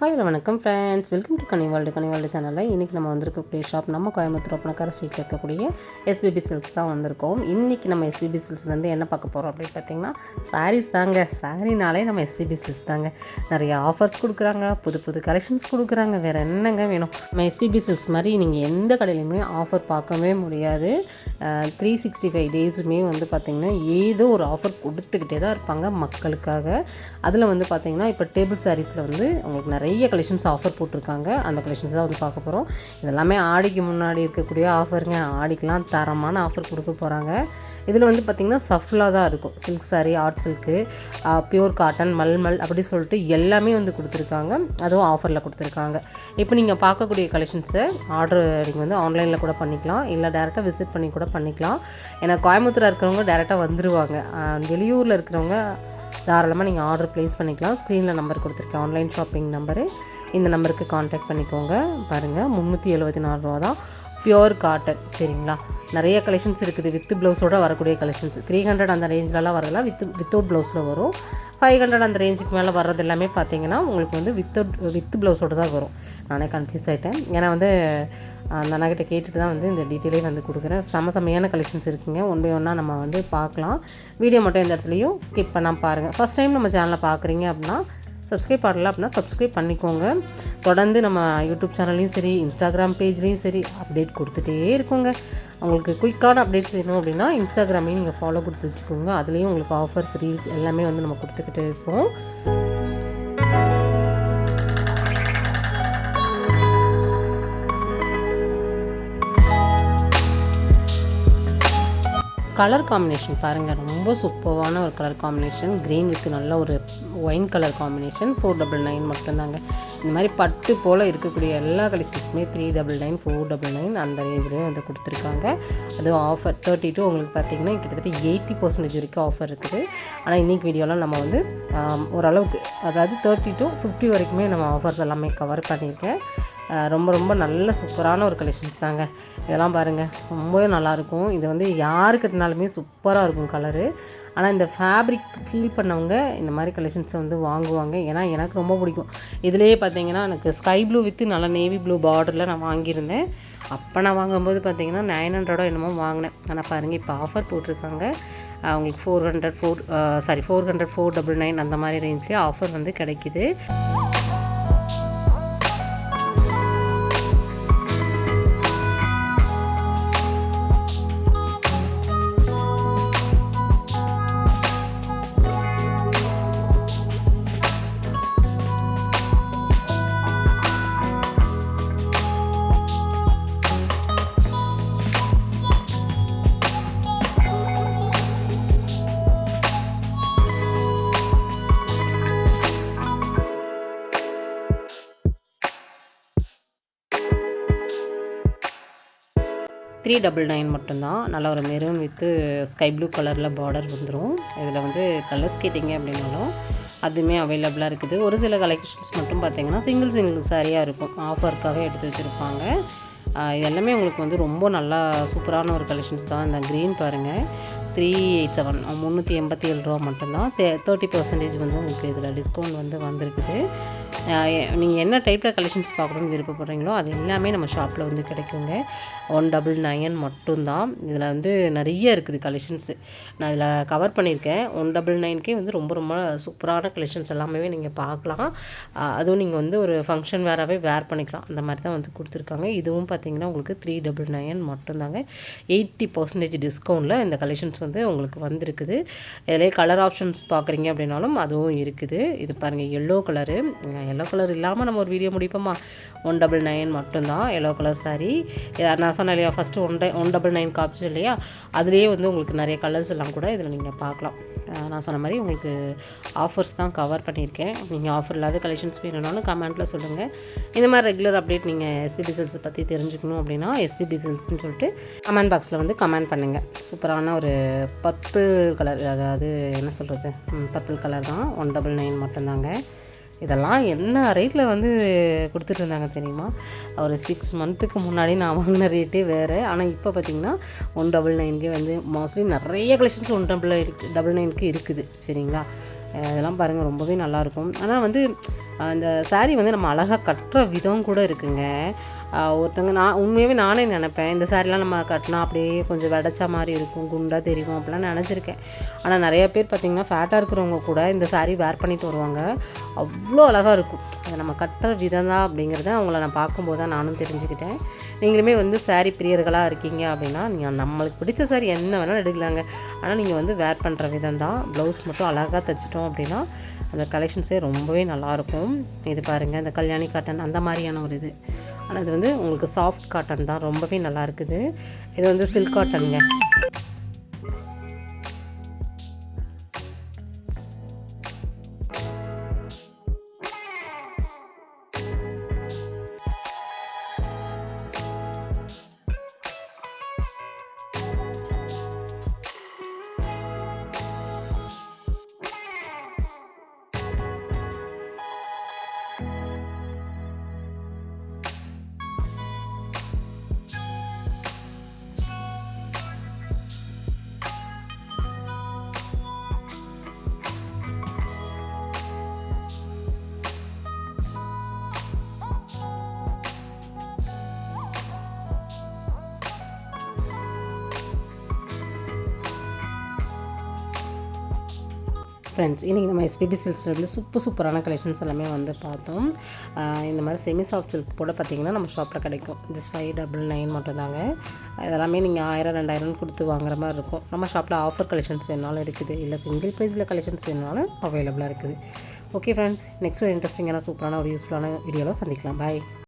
Hi வணக்கம் friends welcome to கனிவால்டு கனிவால்டு சேனலில் இன்றைக்கி நம்ம வந்திருக்கக்கூடிய ஷாப் நம்ம கோயம்புத்தூர் ஒப்பனக்கார ஸ்ட்ரீட்டில் இருக்கக்கூடிய எஸ்பிபி சில்க்ஸ் தான் வந்திருக்கோம். இன்றைக்கி நம்ம எஸ்பிபி சில்க்ஸ்லேருந்து என்ன பார்க்க போகிறோம் அப்படின்னு பார்த்தீங்கன்னா சாரீஸ் தாங்க. சாரீனாலே நம்ம எஸ்பிபி சில்க்ஸ் தாங்க. நிறைய ஆஃபர்ஸ் கொடுக்குறாங்க புது புது கலெக்ஷன்ஸ் கொடுக்குறாங்க. வேறு என்னங்க வேணும்? நம்ம எஸ்பிபி சில்க்ஸ் மாதிரி நீங்கள் எந்த கடையிலையுமே ஆஃபர் பார்க்கவே முடியாது. த்ரீ சிக்ஸ்டி ஃபைவ் டேஸுமே வந்து பார்த்திங்கன்னா ஏதோ ஒரு ஆஃபர் கொடுத்துக்கிட்டே தான் இருப்பாங்க மக்களுக்காக. அதில் வந்து பார்த்திங்கன்னா இப்போ டேபிள் சாரீஸில் வந்து உங்களுக்கு நிறைய நிறைய கலெக்ஷன்ஸ் ஆஃபர் போட்டிருக்காங்க. அந்த கலெக்ஷன்ஸ் தான் வந்து பார்க்க போகிறோம் இதெல்லாமே ஆடிக்கு முன்னாடி இருக்கக்கூடிய ஆஃபருங்க ஆடிக்கெலாம் தரமான ஆஃபர் கொடுக்க போகிறாங்க இதில் வந்து பார்த்திங்கன்னா சஃப்லாக தான் இருக்கும். Silk sari art silk pure cotton malmal அப்படி சொல்லிட்டு எல்லாமே வந்து கொடுத்துருக்காங்க. அதுவும் ஆஃபரில் கொடுத்துருக்காங்க. இப்போ நீங்கள் பார்க்கக்கூடிய கலெக்ஷன்ஸை ஆர்டர் நீங்கள் வந்து ஆன்லைனில் கூட பண்ணிக்கலாம். இல்லை டேரெக்டாக விசிட் பண்ணி கூட பண்ணிக்கலாம். ஏன்னா கோயம்புத்தூரில் இருக்கிறவங்க டேரெக்டாக வந்துடுவாங்க வெளியூரில் இருக்கிறவங்க தாராளமாக நீங்கள் ஆர்டர் ப்ளேஸ் பண்ணிக்கலாம். ஸ்க்ரீனில் நம்பர் கொடுத்துருக்கேன். ஆன்லைன் ஷாப்பிங் நம்பரு இந்த நம்பருக்கு காண்டாக்ட் பண்ணிக்கோங்க. பாருங்கள் முந்நூற்றி எழுபத்தி நாலு ரூபா தான் பியோர் காட்டன் சரிங்களா? நிறைய கலெக்ஷன்ஸ் இருக்குது. வித் ப்ளவுஸோட வரக்கூடிய கலெக்ஷன்ஸ் த்ரீ ஹண்ட்ரட் அந்த ரேஞ்சிலலாம் வரலாம் வித் வித்தவுட் ப்ளவுஸில் வரும். ஃபைவ் ஹண்ட்ரட் அந்த ரேஞ்சுக்கு மேலே வர்றது எல்லாமே பார்த்தீங்கன்னா உங்களுக்கு வந்து வித்தவுட் வித் ப்ளவுஸோட தான் வரும். நானே கன்ஃபியூஸ் ஆகிட்டேன் ஏன்னா வந்து அந்த அண்ணாக்கிட்ட கேட்டுட்டு தான் வந்து இந்த டீட்டெயிலே வந்து கொடுக்குறேன். செம செம்மையான கலெக்ஷன்ஸ் இருக்குங்க. ஒன் பை ஒன்னாக நம்ம வந்து பார்க்கலாம். வீடியோ மட்டும் எந்த இடத்துலையும் ஸ்கிப் பண்ணால் பாருங்கள் ஃபஸ்ட் டைம் நம்ம சேனலை பார்க்குறீங்க அப்படின்னா சப்ஸ்கிரைப் பண்ணல அப்படின்னா சப்ஸ்கிரைப் பண்ணிக்கோங்க. தொடர்ந்து நம்ம யூடியூப் சேனல்லையும் சரி இன்ஸ்டாகிராம் பேஜ்லேயும் சரி அப்டேட் கொடுத்துட்டே இருக்கோங்க. உங்களுக்கு குயிக்கான அப்டேட்ஸ் வேணும் அப்படின்னா இன்ஸ்டாகிராமையும் நீங்கள் ஃபாலோ கொடுத்து வச்சுக்கோங்க. அதுலேயும் உங்களுக்கு ஆஃபர்ஸ் ரீல்ஸ் எல்லாமே வந்து நம்ம கொடுத்துக்கிட்டே இருப்போம். கலர் காம்பினேஷன் பாருங்கள் ரொம்ப சூப்பரான ஒரு கலர் காம்பினேஷன் க்ரீன் வித் நல்ல ஒரு wine colour combination four double nine மட்டும்தாங்க. இந்த மாதிரி பட்டு போல் இருக்கக்கூடிய எல்லா கலெக்ஷன்ஸுமே three double nine four double nine அந்த ரேஞ்சிலையும் வந்து கொடுத்துருக்காங்க. அதுவும் ஆஃபர் தேர்ட்டி டூ உங்களுக்கு பார்த்திங்கன்னா கிட்டத்தட்ட எயிட்டி பர்சன்டேஜ் வரைக்கும் ஆஃபர் இருக்குது. ஆனால் இன்றைக்கி வீடியோலாம் நம்ம வந்து ஓரளவுக்கு அதாவது தேர்ட்டி டு ஃபிஃப்டி வரைக்குமே நம்ம ஆஃபர்ஸ் எல்லாமே கவர் பண்ணியிருக்கேன். ரொம்ப ரொம்ப நல்ல சூப்பரான ஒரு கலெக்ஷன்ஸ் தாங்க. இதெல்லாம் பாருங்கள் ரொம்பவே நல்லாயிருக்கும். இது வந்து யாரு கட்டினாலுமே சூப்பராக இருக்கும் கலரு ஆனால் இந்த ஃபேப்ரிக் ஃபீல் பண்ணவங்க இந்த மாதிரி கலெக்ஷன்ஸை வந்து வாங்குவாங்க. ஏன்னா எனக்கு ரொம்ப பிடிக்கும். இதுலேயே பார்த்தீங்கன்னா எனக்கு ஸ்கை ப்ளூ வித்து நல்ல நேவி ப்ளூ பார்டரில் நான் வாங்கியிருந்தேன். அப்போ நான் வாங்கும்போது பார்த்தீங்கன்னா நைன் ஹண்ட்ரடோ என்னமோ வாங்கினேன். ஆனால் பாருங்கள் இப்போ ஆஃபர் போட்டிருக்காங்க. அவங்களுக்கு four hundred four sorry four hundred four double nine அந்த மாதிரி ரேஞ்ச்லேயே ஆஃபர் வந்து கிடைக்கிது. த்ரீ டபுள் நைன் மட்டும்தான். நல்ல ஒரு மெரூன் வித்து ஸ்கை ப்ளூ கலரில் பார்டர் வந்துடும் இதில் வந்து கலர்ஸ் கேட்டிங்க அப்படின்னாலும் அதுவுமே அவைலபிளாக இருக்குது. ஒரு சில கலெக்ஷன்ஸ் மட்டும் பார்த்திங்கன்னா சிங்கிள் சிங்கிள் சாரியாக இருக்கும். ஆஃபருக்காக எடுத்து வச்சுருப்பாங்க. இது எல்லாமே உங்களுக்கு வந்து ரொம்ப நல்லா சூப்பரான ஒரு கலெக்ஷன்ஸ் தான். இந்த க்ரீன் பாருங்கள் த்ரீ எயிட் செவன் முந்நூற்றி எண்பத்தி ஏழு ரூபா மட்டும்தான். தேர்ட்டி பர்சன்டேஜ் வந்து உங்களுக்கு இதில் டிஸ்கவுண்ட் வந்து வந்திருக்குது. நீங்கள் என்ன டைப்பில் கலெக்ஷன்ஸ் பார்க்கணுன்னு விருப்பப்படுறீங்களோ அது எல்லாமே நம்ம ஷாப்பில் வந்து கிடைக்குங்க. ஒன் டபுள் நைன் மட்டும்தான். இதில் வந்து நிறைய இருக்குது கலெக்ஷன்ஸு நான் இதில் கவர் பண்ணியிருக்கேன். ஒன் டபுள் நைன்க்கே வந்து ரொம்ப ரொம்ப சூப்பரான கலெக்ஷன்ஸ் எல்லாமே நீங்கள் பார்க்கலாம். அதுவும் நீங்கள் வந்து ஒரு ஃபங்க்ஷன் வேறாகவே வேர் பண்ணிக்கலாம். அந்த மாதிரி தான் வந்து கொடுத்துருக்காங்க. இதுவும் பார்த்தீங்கன்னா உங்களுக்கு த்ரீ டபுள் நைன் மட்டும்தாங்க. எயிட்டி பர்சன்டேஜ் டிஸ்கவுண்ட்டில் இந்த கலெக்ஷன்ஸ் வந்து உங்களுக்கு வந்திருக்குது. இதிலே கலர் ஆப்ஷன்ஸ் பார்க்குறீங்க அப்படின்னாலும் அதுவும் இருக்குது. இது பாருங்கள் எல்லோ கலரு எல்லோ கலர் இல்லாமல் நம்ம ஒரு வீடியோ முடிப்போமா? ஒன் டபுள் நைன் மட்டும்தான். எல்லோ கலர் சாரீ நான் சொன்னேன் இல்லையா ஃபஸ்ட்டு ஒன் டை ஒன் டபுள் நைன் காப்ஸ் இல்லையா? அதுலேயே வந்து உங்களுக்கு நிறைய கலர்ஸ் எல்லாம் கூட இதில் நீங்கள் பார்க்கலாம். நான் சொன்ன மாதிரி உங்களுக்கு ஆஃபர்ஸ் தான் கவர் பண்ணியிருக்கேன். நீங்கள் ஆஃபர் இல்லாத கலெக்ஷன்ஸ் வேணும்னாலும் கமெண்ட்டில் சொல்லுங்கள் இந்த மாதிரி ரெகுலர் அப்டேட் நீங்கள் எஸ்பிபி செல்ஸ் பற்றி தெரிஞ்சுக்கணும் அப்படின்னா எஸ்பிபி செல்ஸ்னு சொல்லிட்டு கமெண்ட் பாக்ஸில் வந்து கமெண்ட் பண்ணுங்கள் சூப்பரான ஒரு பர்பிள் கலர் அதாவது என்ன சொல்கிறது பர்பிள் கலர் தான். ஒன் டபுள் நைன் மட்டும்தாங்க. இதெல்லாம் என்ன ரேட்டில் வந்து கொடுத்துட்டு இருந்தாங்க தெரியுமா? ஒரு சிக்ஸ் மந்த்துக்கு முன்னாடி நான் வாங்கின ரேட்டே வேறு. ஆனால் இப்போ பார்த்தீங்கன்னா ஒன் டபுள் நைனுக்கு வந்து மோஸ்ட்லி நிறைய கலெக்ஷன்ஸ் ஒன் டபுள் டபுள் நைனுக்கு இருக்குது. சரிங்களா? இதெல்லாம் பாருங்கள் ரொம்பவே நல்லாயிருக்கும் ஆனால் வந்து அந்த சாரீ வந்து நம்ம அழகாக கட்டுற விதம் கூட இருக்குங்க. ஒருத்தங்க நான் உண்மையாகவே நானே நினப்பேன் இந்த சாரிலாம் நம்ம கட்டினா அப்படியே கொஞ்சம் வெடைச்சா மாதிரி இருக்கும் குண்டாக தெரியும் அப்படிலாம் நினச்சிருக்கேன். ஆனால் நிறைய பேர் பார்த்திங்கன்னா ஃபேட்டாக இருக்கிறவங்க கூட இந்த saree வேர் பண்ணிட்டு வருவாங்க. அவ்வளோ அழகாக இருக்கும். அதை நம்ம கட்டுற விதம் தான் அப்படிங்கிறத அவங்கள நான் பார்க்கும்போது தான் நானும் தெரிஞ்சுக்கிட்டேன். நீங்களுமே வந்து saree பிரியர்களாக இருக்கீங்க அப்படின்னா நீங்கள் நம்மளுக்கு பிடிச்ச சாரி என்ன வேணாலும் எடுக்கலாங்க. ஆனால் நீங்கள் வந்து வேர் பண்ணுற விதம் தான். ப்ளவுஸ் மட்டும் அழகாக தைச்சிட்டோம் அப்படின்னா அந்த கலெக்ஷன்ஸே ரொம்பவே நல்லாயிருக்கும் இது பாருங்கள் இந்த கல்யாணி காட்டன் அந்த மாதிரியான ஒரு இது. ஆனால் இது வந்து உங்களுக்கு சாஃப்ட் காட்டன் தான். ரொம்பவே நல்லா இருக்குது. இது வந்து சில்க் காட்டனுங்க ஃப்ரெண்ட்ஸ் இன்றைக்கி நம்ம எஸ்பிபி சில்ஸ்லேருந்து சூப்பர் சூப்பரான கலெக்ஷன்ஸ் எல்லாமே வந்து பார்த்தோம். இந்த மாதிரி செமி சாஃப்ட் சில்க் கூட பார்த்தீங்கன்னா நம்ம ஷாப்பில் கிடைக்கும். ஜஸ்ட் ஃபைவ் டபுள் நைன் மட்டும் தாங்க இதெல்லாமே நீங்கள் ஆயிரம் ரெண்டாயிரம் கொடுத்து வாங்குற மாதிரி இருக்கும். நம்ம ஷாப்பில் ஆஃபர் கலெக்ஷன்ஸ் வேணாலும் இருக்குது. இல்லை சிங்கிள் ப்ரைஸில் கலெக்ஷன்ஸ் வேணாலும் அவைலபிளாக இருக்குது. ஓகே ஃப்ரெண்ட்ஸ் நெக்ஸ்ட் ஒரு இன்ட்ரெஸ்டிங்கான சூப்பரான ஒரு யூஸ்ஃபுல்லான வீடியோவில் சந்திக்கலாம். பாய்